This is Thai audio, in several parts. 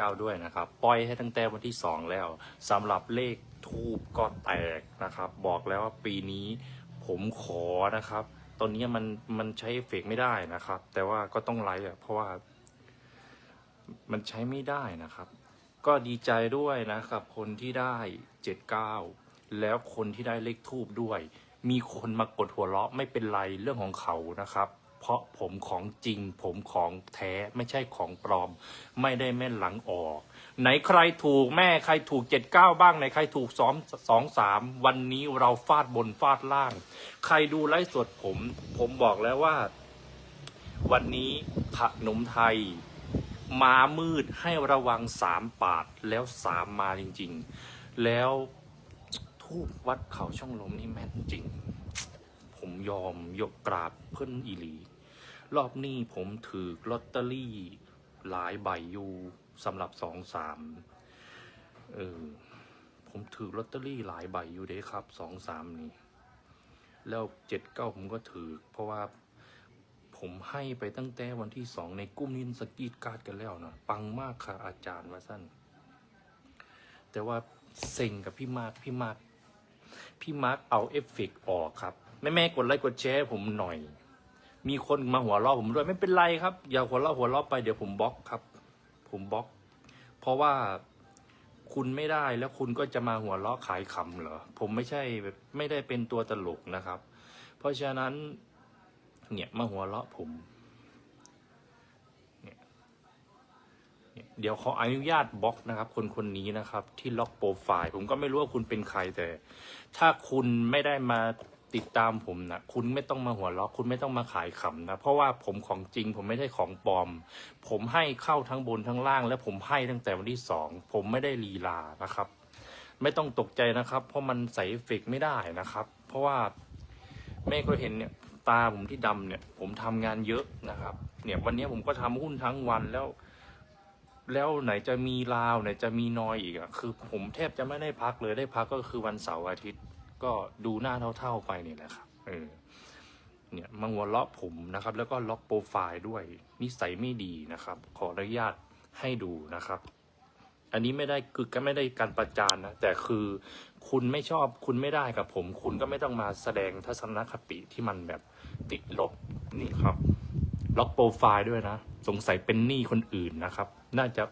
9 ด้วยนะครับ ปล่อยให้ตั้งแต่วันที่ 2 แล้วสำหรับเลขทูบก็แตกนะครับ บอกแล้วว่าปีนี้ผมขอนะครับ ตอนนี้มันมันใช้เฟกไม่ได้นะครับ แต่ว่าก็ต้องไลฟ์อะเพราะว่า มันใช้ไม่ได้นะครับ ก็ดีใจด้วยนะครับ คนที่ได้ 79 แล้วคนที่ได้เลขทูบด้วย มีคนมากดหัวเราะไม่เป็นไรเรื่องของเขานะครับ เพราะผมของจริง ผมของแท้ไม่ใช่ของปลอม ไม่ได้แม่นหลังออก ไหนใครถูกแม่ใครถูก79บ้างไหนใครถูกสองสองสามวันนี้เราฟาดบนฟาดล่าง ใครดูไลฟ์สดผม ผมบอกแล้วว่า วันนี้ขนมไทยมามืดให้ระวังสามปาดแล้วสามมาจริง ๆ แล้วทูบวัดเขาช่องลมนี่แม่นจริง ยอมยกกราบเพิ่นอีหลี รอบนี้ผมถือลอตเตอรี่หลายใบอยู่สำหรับสองสามเออผมถือลอตเตอรี่หลายใบอยู่เด้ครับสองสามนี่แล้วเจ็ดเก้าผมก็ถือ เพราะว่าผมให้ไปตั้งแต่วันที่สองในกลุ่มนินสกีดการ์ดกันแล้วนะปังมากค่ะอาจารย์ว่าสั้นแต่ว่าเซ็งกับพี่มาร์คพี่มาร์คพี่มาร์คเอาเอฟเฟกต์ออกครับ แม่แม่กดไลค์กดแชร์ผมหน่อย มีคนมาหัวเราะผมด้วยไม่เป็นไรครับ อย่าหัวเราะหัวเราะไปเดี๋ยวผมบล็อกครับ ผมบล็อก เพราะว่าคุณไม่ได้แล้วคุณก็จะมาหัวเราะขายขำเหรอ ผมไม่ใช่แบบไม่ได้เป็นตัวตลกนะครับ เพราะฉะนั้น เนี่ยมาหัวเราะผมเนี่ยเนี่ยเดี๋ยวขออนุญาตบล็อกนะครับ คนคนนี้นะครับ ที่ล็อกโปรไฟล์ผมก็ไม่รู้ว่าคุณเป็นใครแต่ ถ้าคุณไม่ได้มา ติดตามผมนะคุณไม่ต้องมาหัวเราะคุณไม่ต้องมาขายขำนะ เพราะว่าผมของจริง ผมไม่ใช่ของปลอม ผมให้เข้าทั้งบนทั้งล่าง และผมให้ตั้งแต่วันที่สองผมไม่ได้ลีลานะครับ ไม่ต้องตกใจนะครับ เพราะมันใส่เอฟเฟกไม่ได้นะครับ เพราะว่าแม่ก็เห็นเนี่ยตาผมที่ดำเนี่ย ผมทำงานเยอะนะครับ เนี่ยวันนี้ผมก็ทำหุ้นทั้งวันแล้ว แล้วไหนจะมีลาวไหนจะมีนอยอีกอะคือ ผมแทบจะไม่ได้พักเลยได้พักก็คือวันเสาร์อาทิตย์ ก็ดูหน้าเท่าๆไปนี่แหละครับเออเนี่ยมาหัวเราะผมนะครับ แล้วก็ล็อกโปรไฟล์ด้วยนิสัยไม่ดีนะครับ ขออนุญาตให้ดูนะครับ อันนี้ไม่ได้คือก็ไม่ได้การประจานนะแต่คือคุณไม่ชอบคุณไม่ได้กับผม คุณก็ไม่ต้องมาแสดงทัศนคติที่มันแบบติดลบนี่ครับ ล็อกโปรไฟล์ด้วยนะ สงสัยเป็นหนี้คนอื่นนะครับ น่าจะ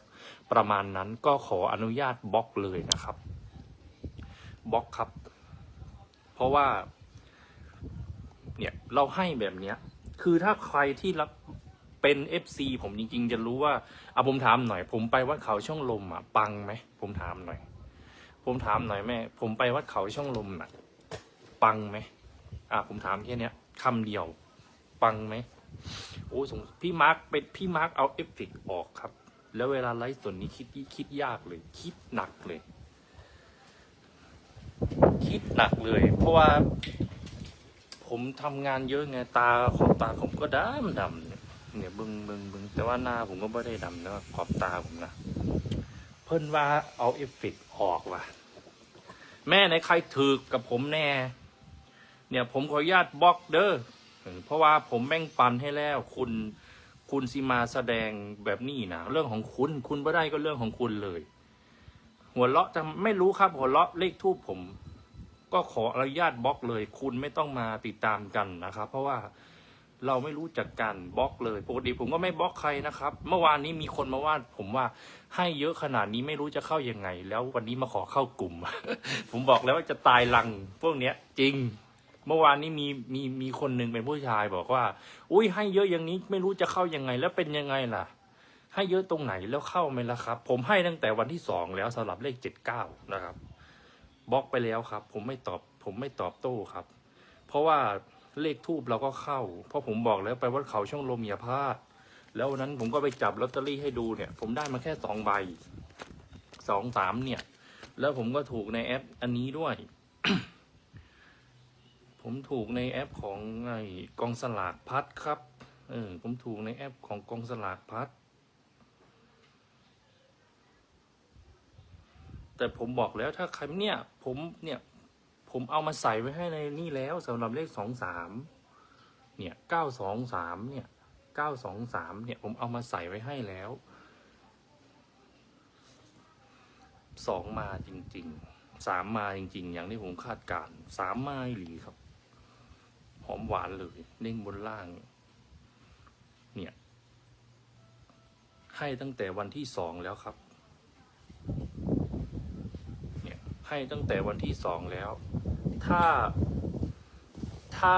ประมาณนั้นก็ขออนุญาตบล็อกเลยนะครับบล็อกครับ เพราะว่า เนี่ยเราให้แบบเนี้ย คือถ้าใครที่รับเป็นเอฟซีผมจริง ๆ จะรู้ว่าเอาผมถามหน่อย ผมไปวัดเขาช่องลมอะปังไหมผมถามหน่อย ผมถามหน่อยแม่ ผมไปวัดเขาช่องลมอะ ปังไหมอะผมถามแค่เนี้ยคำเดียว ปังไหมโอ้สงพี่มาร์คเป็นพี่มาร์คเอาเอฟเฟกออกครับ แล้วเวลาไลฟ์สดนี้คิดคิดยากเลย คิดหนักเลย คิดหนักเลย เพราะว่า ผมทำงานเยอะไงตาขอบตาผมก็ดำดำเนี่ยเบึงเบึงเบึงแต่ว่าหน้าผมก็ไม่ได้ดำนะขอบตาผมนะเพิ่นว่าเอาเอฟเฟกต์ออกว่ะ แม่ในใครถือกับผมแน่ เนี่ยผมขออนุญาตบล็อกเด้อเพราะว่าผมแบ่งปันให้แล้ว คุณคุณสิมาแสดงแบบนี้นะเรื่องของคุณคุณไม่ได้ก็เรื่องของคุณเลย หัวเราะจะไม่รู้ครับ หัวเราะเลขทูบผม ก็ขออนุญาตบล็อกเลย คุณไม่ต้องมาติดตามกันนะครับ เพราะว่าเราไม่รู้จักกันบล็อกเลยปกติผมก็ไม่บล็อกใครนะครับ เมื่อวานนี้มีคนมาว่าผมว่าให้เยอะขนาดนี้ไม่รู้จะเข้ายังไง แล้ววันนี้มาขอเข้ากลุ่ม ผมบอกแล้วว่าจะตายลังพวกเนี้ย จริง เมื่อวานนี้มีมีมีคนหนึ่งเป็นผู้ชายบอกว่า อุ้ยให้เยอะอย่างนี้ไม่รู้จะเข้ายังไง แล้วเป็นยังไงล่ะ ให้เยอะตรงไหนแล้วเข้าไหมล่ะครับ ผมให้ตั้งแต่วันที่สองแล้วสำหรับเลขเจ็ดเก้านะครับ บล็อกไปแล้วครับ ผมไม่ตอบ ผมไม่ตอบโต้ครับ เพราะว่าเลขทูบเราก็เข้า เพราะผมบอกแล้วไปวัดเขาช่องลมอย่าพลาด แล้ววันนั้นผมก็ไปจับลอตเตอรี่ให้ดูเนี่ย ผมได้มาแค่สองใบสองสามเนี่ย แล้วผมก็ถูกในแอปอันนี้ด้วย ผมถูกในแอปของไอ้กองสลากพัดครับ เออผมถูกในแอปของกองสลากพัด แต่ผมบอกแล้วถ้าใครเนี่ยผมเนี่ยผมเอามาใส่ไว้ให้ในนี่แล้วสำหรับเลขสองสามเนี่ยเก้าสองสามเนี่ยเก้าสองสามเนี่ยผมเอามาใส่ไว้ให้แล้วสองมาจริงๆสามมาจริง ๆ อย่างที่ผมคาดการณ์สามมาหลีครับ หอมหวานเลยเด้งบนล่าง เนี่ย ให้ตั้งแต่วันที่สองแล้วครับ เนี่ย ให้ตั้งแต่วันที่สองแล้ว ถ้า ถ้า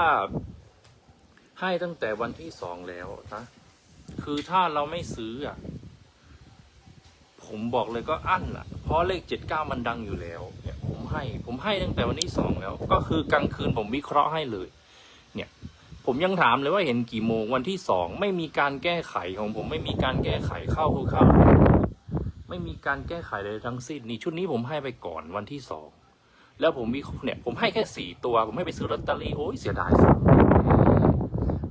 ให้ตั้งแต่วันที่สองแล้วนะคือถ้าเราไม่ซื้ออะ ผมบอกเลยก็อั้นอะ เพราะเลขเจ็ดเก้ามันดังอยู่แล้วเนี่ยผมให้ ผมให้ตั้งแต่วันที่สองแล้ว ก็คือกลางคืนผมวิเคราะห์ให้เลย เนี่ย ผมยังถามเลยว่าเห็นกี่โมงวันที่สองไม่มีการแก้ไขของผมไม่มีการแก้ไขเข้าคือเข้า ไม่มีการแก้ไขเลยทั้งสิ้นนี่ชุดนี้ผมให้ไปก่อนวันที่สองแล้วผมมีเนี่ยผมให้แค่สี่ตัว ผมให้ไปซื้อลอตเตอรี่โอ้ยเสียดายสัง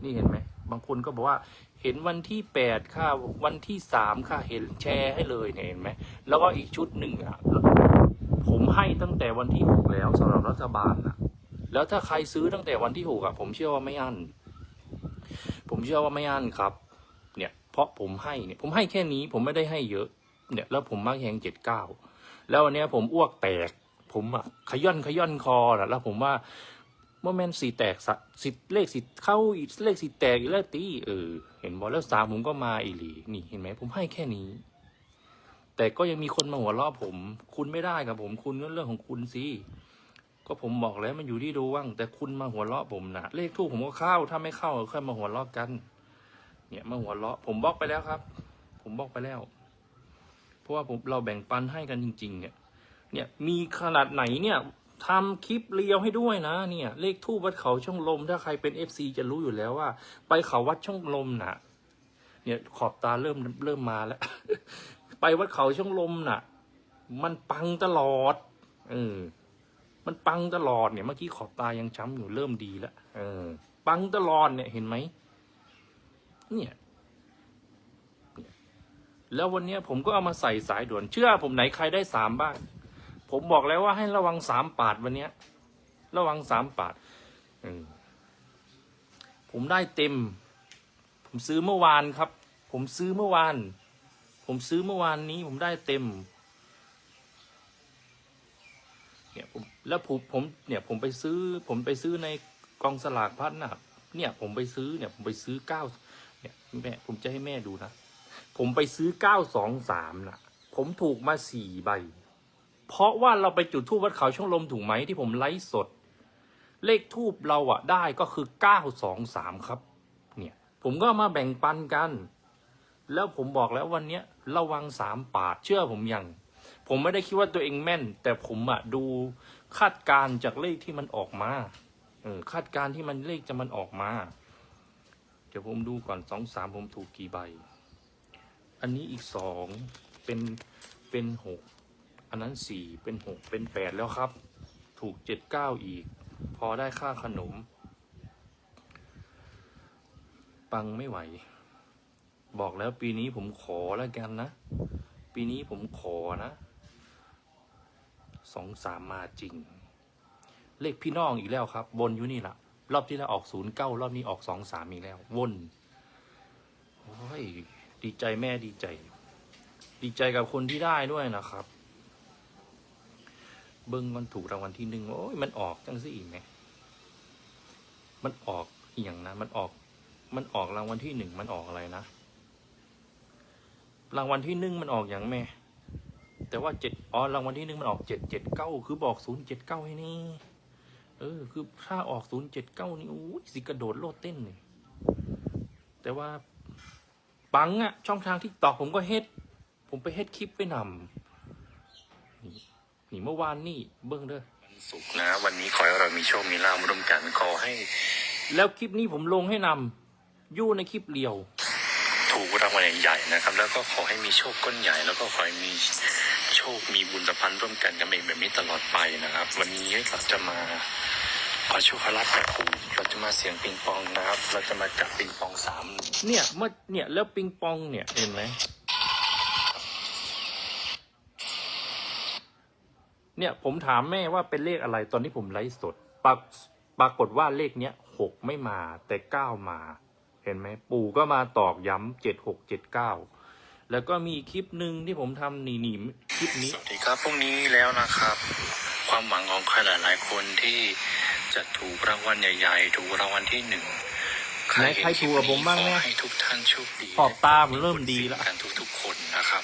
นี่เห็นไหมบางคนก็บอกว่าเห็นวันที่แปดค่ะ วันที่สามค่ะเห็นแชร์ให้เลยเนี่ยเห็นไหมแล้วก็อีกชุดหนึ่งอะผมให้ตั้งแต่วันที่หกแล้วสำหรับรัฐบาลนะแล้วถ้าใครซื้อตั้งแต่วันที่หกอะผมเชื่อว่าไม่อั้นผมเชื่อว่าไม่อั้นครับ เนี่ย เพราะผมให้เนี่ยผมให้แค่นี้ผมไม่ได้ให้เยอะ เนี่ยแล้วผมมาแข่งเจ็ดเก้าแล้ววันนี้ผมอ้วกแตก ผมอะขย่อนขย่อนคอนะแล้วผมว่าโมเมนต์สีแตกสสิเลขสิเข้าอีกเลขสีแตกอีกแล้วตีเออ เห็นบอลแล้วสามผมก็มาอีหลีนี่เห็นไหมผมให้แค่นี้ แต่ก็ยังมีคนมาหัวเราะผม คุณไม่ได้กับผม คุณก็เรื่องของคุณสิก็ผมบอกแล้วมันอยู่ที่ดวง แต่คุณมาหัวเราะผมนะเลขทูกผมก็เข้า ถ้าไม่เข้าก็ค่อยมาหัวเราะกัน เนี่ยมาหัวเราะผมบล็อกไปแล้วครับ ผมบล็อกไปแล้ว ราะว่าผมเราแบ่งปันให้กันจริง ๆ เนี่ย เนี่ยมีขนาดไหนเนี่ยทำคลิปเรียวให้ด้วยนะ เนี่ย เลขทูบวัดเขาช่องลม ถ้าใครเป็นเอฟซีจะรู้อยู่แล้วว่า ไปเขาวัดช่องลมน่ะ เนี่ยขอบตาเริ่มเริ่มมาแล้ว ไปวัดเขาช่องลมน่ะ มันปังตลอด เออ มันปังตลอดเนี่ยเมื่อกี้ขอบตายังช้ำอยู่เริ่มดีแล้วเออ ปังตลอดเนี่ยเห็นไหมเนี่ย แล้ววันนี้ผมก็เอามาใส่สายด่วน เชื่อผมไหนใครได้สามบ้าง ผมบอกแล้วว่าให้ระวังสามปาดวันนี้ระวังสามปาดผมได้เต็ม ผมซื้อเมื่อวานครับ ผมซื้อเมื่อวาน ผมซื้อเมื่อวานนี้ ผมได้เต็ม เนี่ยผมแล้วผมผมเนี่ยผมไปซื้อ ผมไปซื้อในกองสลากพัดนะครับเนี่ย ผมไปซื้อเนี่ย ผมไปซื้อเก้าเนี่ยแม่ผมจะให้แม่ดูนะ ผมไปซื้อเก้าสองสามน่ะ ผมถูกมาสี่ใบ เพราะว่าเราไปจุดทูบวัดเขาช่องลมถูกไหมที่ผมไลฟ์สด เลขทูบเราอะได้ก็คือเก้าสองสามครับ เนี่ย ผมก็มาแบ่งปันกัน แล้วผมบอกแล้ววันเนี้ยระวังสามปาดเชื่อผมยังผมไม่ได้คิดว่าตัวเองแม่น แต่ผมอะดูคาดการณ์จากเลขที่มันออกมาเออคาดการณ์ที่มันเลขจะมันออกมา เดี๋ยวผมดูก่อนสองสามผมถูกกี่ใบ อันนี้อีกสองเป็นเป็นหกอันนั้นสี่เป็นหกเป็นแปดแล้วครับ ถูกเจ็ดเก้าอีก พอได้ค่าขนม ปังไม่ไหว บอกแล้วปีนี้ผมขอแล้วกันนะ ปีนี้ผมขอนะสองสามมาจริง เลขพี่น้องอีกแล้วครับ บนอยู่นี่ละรอบที่แล้วออกศูนย์เก้ารอบนี้ออกสองสามอีกแล้ว วนโอ้ย ดีใจแม่ดีใจ ดีใจกับคนที่ได้ด้วยนะครับ เบิ้งมันถูกรางวัลที่หนึ่งโอ้ยมันออกจังสิอีกไหมมันออกอย่างนะมันออก มันออกรางวัลที่หนึ่งมันออกอะไรนะรางวัลที่หนึ่งมันออกอย่างแม่ แต่ว่าเจ็ดอ๋อรางวัลที่หนึ่งมันออกเจ็ดเจ็ดเก้าคือบอกศูนย์เจ็ดเก้าให้นี่ เออ คือถ้าออกศูนย์เจ็ดเก้านี่โอ้ยสิกระโดดโลดเต้นเลยแต่ว่า ปังอะช่องทางที่ตอกผมก็เฮ็ด ผมไปเฮ็ดคลิปไปนำนี่นี่เมื่อวานนี่เบิ้งเด้อวันศุกร์นะ วันนี้ขอให้เรามีโชค มีลาภร่วมกันขอให้ แล้วคลิปนี้ผมลงให้นำอยู่ในคลิปเดียว ถูกรางวัลใหญ่ๆนะครับ แล้วก็ขอให้มีโชคก้นใหญ่ แล้วก็ขอให้มีโชคมีบุญสัมพันธ์ร่วมกันกันเองแบบนี้ตลอดไปนะครับ วันนี้เราจะมาข อโชคขอลาภจากปู่เราจะมาเสียงปิงปองนะครับ เราจะมาจับปิงปองสามเนี่ยเมื่อเนี่ยแล้วปิงปองเนี่ยเห็นไหมเนี่ยผมถามแม่ว่าเป็นเลขอะไรตอนที่ผมไลฟ์สดปรากปรากฏว่าเลขเนี้ยหกไม่มาแต่เก้ามา เห็นไหมปู่ก็มาตอกย้ำเจ็ดหกเจ็ดเก้าแล้วก็มีคลิปหนึ่งที่ผมทำหนีหนีคลิปนี้ สวัสดีครับพรุ่งนี้แล้วนะครับ ความหวังของใครหลาย ๆ คนที่ จะถูกรางวัลใหญ่ๆ ถูกรางวัลที่หนึ่งไหนใครถูกกับผมบ้างขเนี่อยให้ทุกท่านโชคดีขอบตาผมเริ่มดีแล้ว กันทุกๆคนนะครับ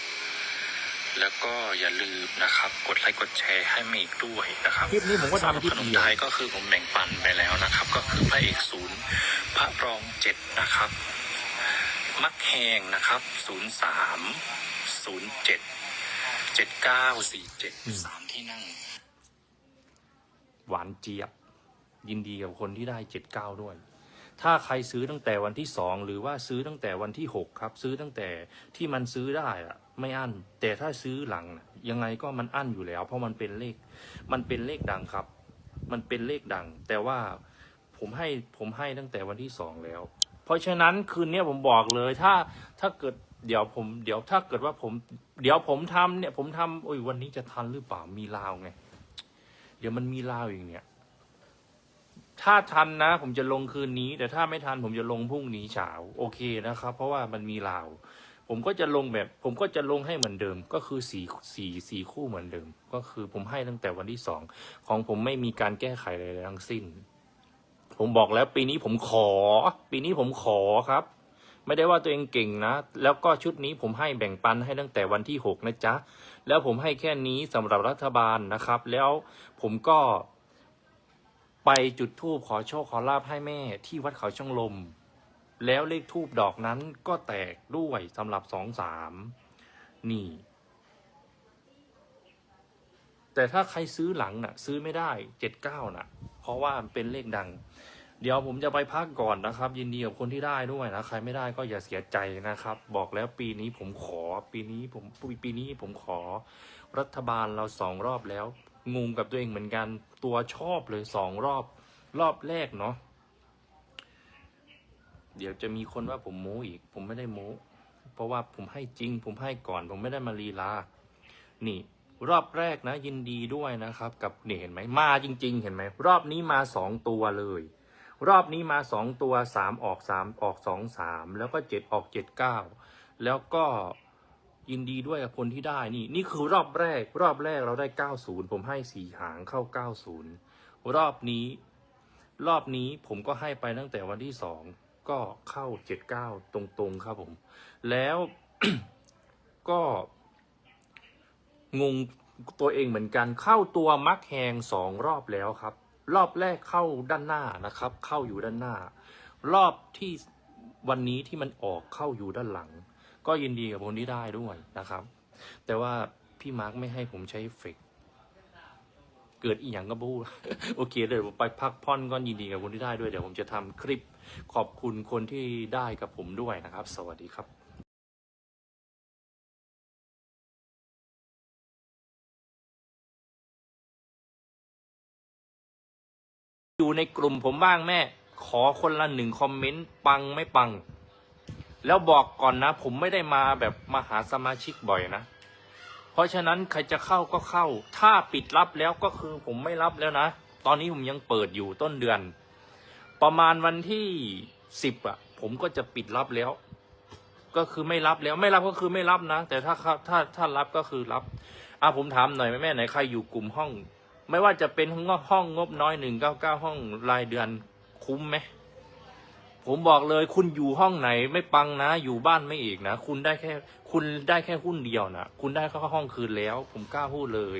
แล้วก็อย่าลืมนะครับ กดไลค์กดแชร์ให้มาอีกด้วยนะครับคลิปนี้ผมก็ทำคลิปขนมเดียวไทยก็คือผมแบ่งปันไปแล้วนะครับ ก็คือพระเอกศูนย์พระรองเจ็ดนะครับ มักแหงนะครับศูนย์สามศูนย์เจ็ดเจ็ดเก้าสี่เจ็ดสามที่นั่ง หวานเจี๊ยบ ยินดีกับคนที่ได้เจ็ดเก้าด้วย ถ้าใครซื้อตั้งแต่วันที่สองหรือว่าซื้อตั้งแต่วันที่หกครับ ซื้อตั้งแต่ที่มันซื้อได้อะไม่อั้น แต่ถ้าซื้อหลังนะยังไงก็มันอั้นอยู่แล้ว เพราะมันเป็นเลข มันเป็นเลขดังครับ มันเป็นเลขดัง แต่ว่าผมให้ผมให้ตั้งแต่วันที่สองแล้ว เพราะฉะนั้นคืนนี้ผมบอกเลยถ้าถ้าเกิดเดี๋ยวผมเดี๋ยวถ้าเกิดว่าผม เดี๋ยวผมทำเนี่ย ผมทำโอ้ยวันนี้จะทันหรือเปล่ามีลาวไง เดี๋ยวมันมีลาวอีกเนี่ย ถ้าทันนะ ผมจะลงคืนนี้ แต่ถ้าไม่ทัน ผมจะลงพรุ่งนี้เช้าโอเคนะครับ เพราะว่ามันมีลาว ผมก็จะลงแบบ ผมก็จะลงให้เหมือนเดิม ก็คือสี่สี่สี่คู่เหมือนเดิม ก็คือผมให้ตั้งแต่วันที่สองของผมไม่มีการแก้ไขอะไรทั้งสิ้น ผมบอกแล้วปีนี้ผมขอ ปีนี้ผมขอครับ ไม่ได้ว่าตัวเองเก่งนะ แล้วก็ชุดนี้ผมให้แบ่งปันให้ตั้งแต่วันที่หกนะจ๊ะแล้วผมให้แค่นี้สำหรับรัฐบาลนะครับ แล้วผมก็ ไปจุดธูปขอโชคขอลาบให้แม่ที่วัดเขาช่องลม แล้วเลขทูบดอกนั้นก็แตกด้วยสำหรับสองสามนี่ แต่ถ้าใครซื้อหลังน่ะ ซื้อไม่ได้เจ็ดเก้าน่ะ เพราะว่าเป็นเลขดัง เดี๋ยวผมจะไปพักก่อนนะครับ ยินดีกับคนที่ได้ด้วยนะ ใครไม่ได้ก็อย่าเสียใจนะครับ บอกแล้วปีนี้ผมขอ ปีนี้ผมปีนี้ผมขอ รัฐบาลเราสองรอบแล้ว งงกับตัวเองเหมือนกันตัวชอบเลยสองรอบรอบแรกเนาะเดี๋ยวจะมีคนว่าผมโม้อีก ผมไม่ได้โม้เพราะว่าผมให้จริง ผมให้ก่อน ผมไม่ได้มาลีลา นี่ รอบแรกนะ ยินดีด้วยนะครับ กับเนี่ยเห็นไหมมาจริง ๆ เห็นไหมรอบนี้มาสองตัวเลย รอบนี้มาสองตัวสามออกสามออกสองสามแล้วก็เจ็ดออกเจ็ดเก้าแล้วก็ ยินดีด้วยกับคนที่ได้นี่ นี่คือรอบแรก รอบแรกเราได้เก้าศูนย์ผมให้สี่หางเข้าเก้าศูนย์รอบนี้ รอบนี้ผมก็ให้ไปตั้งแต่วันที่สองก็เข้าเจ็ดเก้าตรงๆครับผม แล้วก็งงตัวเองเหมือนกันเข้าตัวมักแหงสองรอบแล้วครับ รอบแรกเข้าด้านหน้านะครับ เข้าอยู่ด้านหน้า รอบที่วันนี้ที่มันออกเข้าอยู่ด้านหลัง ก็ยินดีกับคนที่ได้ด้วยนะครับ แต่ว่าพี่มาร์กไม่ให้ผมใช้เฟกเกิดอีหยังก็บู้โอเคเดี๋ยวผมไปพักผ่อนก่อนยินดีกับคนที่ได้ด้วยเดี๋ยวผมจะทำคลิปขอบคุณคนที่ได้กับผมด้วยนะครับ สวัสดีครับอยู่ในกลุ่มผมบ้างแม่ ขอคนละหนึ่งคอมเมนต์ ปังไม่ปัง แล้วบอกก่อนนะ ผมไม่ได้มาแบบมาหาสมาชิกบ่อยนะ เพราะฉะนั้นใครจะเข้าก็เข้า ถ้าปิดรับแล้วก็คือผมไม่รับแล้วนะ ตอนนี้ผมยังเปิดอยู่ต้นเดือน ประมาณวันที่สิบอะ ผมก็จะปิดรับแล้ว ก็คือไม่รับแล้วไม่รับก็คือไม่รับนะ แต่ถ้าถ้าถ้ารับก็คือรับอะผมถามหน่อยแม่แม่ไหนใครอยู่กลุ่มห้อง ไม่ว่าจะเป็นห้องห้องงบน้อยหนึ่งเก้าเก้าห้องรายเดือนคุ้มไหม ผมบอกเลยคุณอยู่ห้องไหนไม่ปังนะ อยู่บ้านไม่เอกนะ คุณได้แค่ คุณได้แค่หุ้นเดียวนะ คุณได้แค่ห้องคืนแล้ว ผมกล้าพูดเลย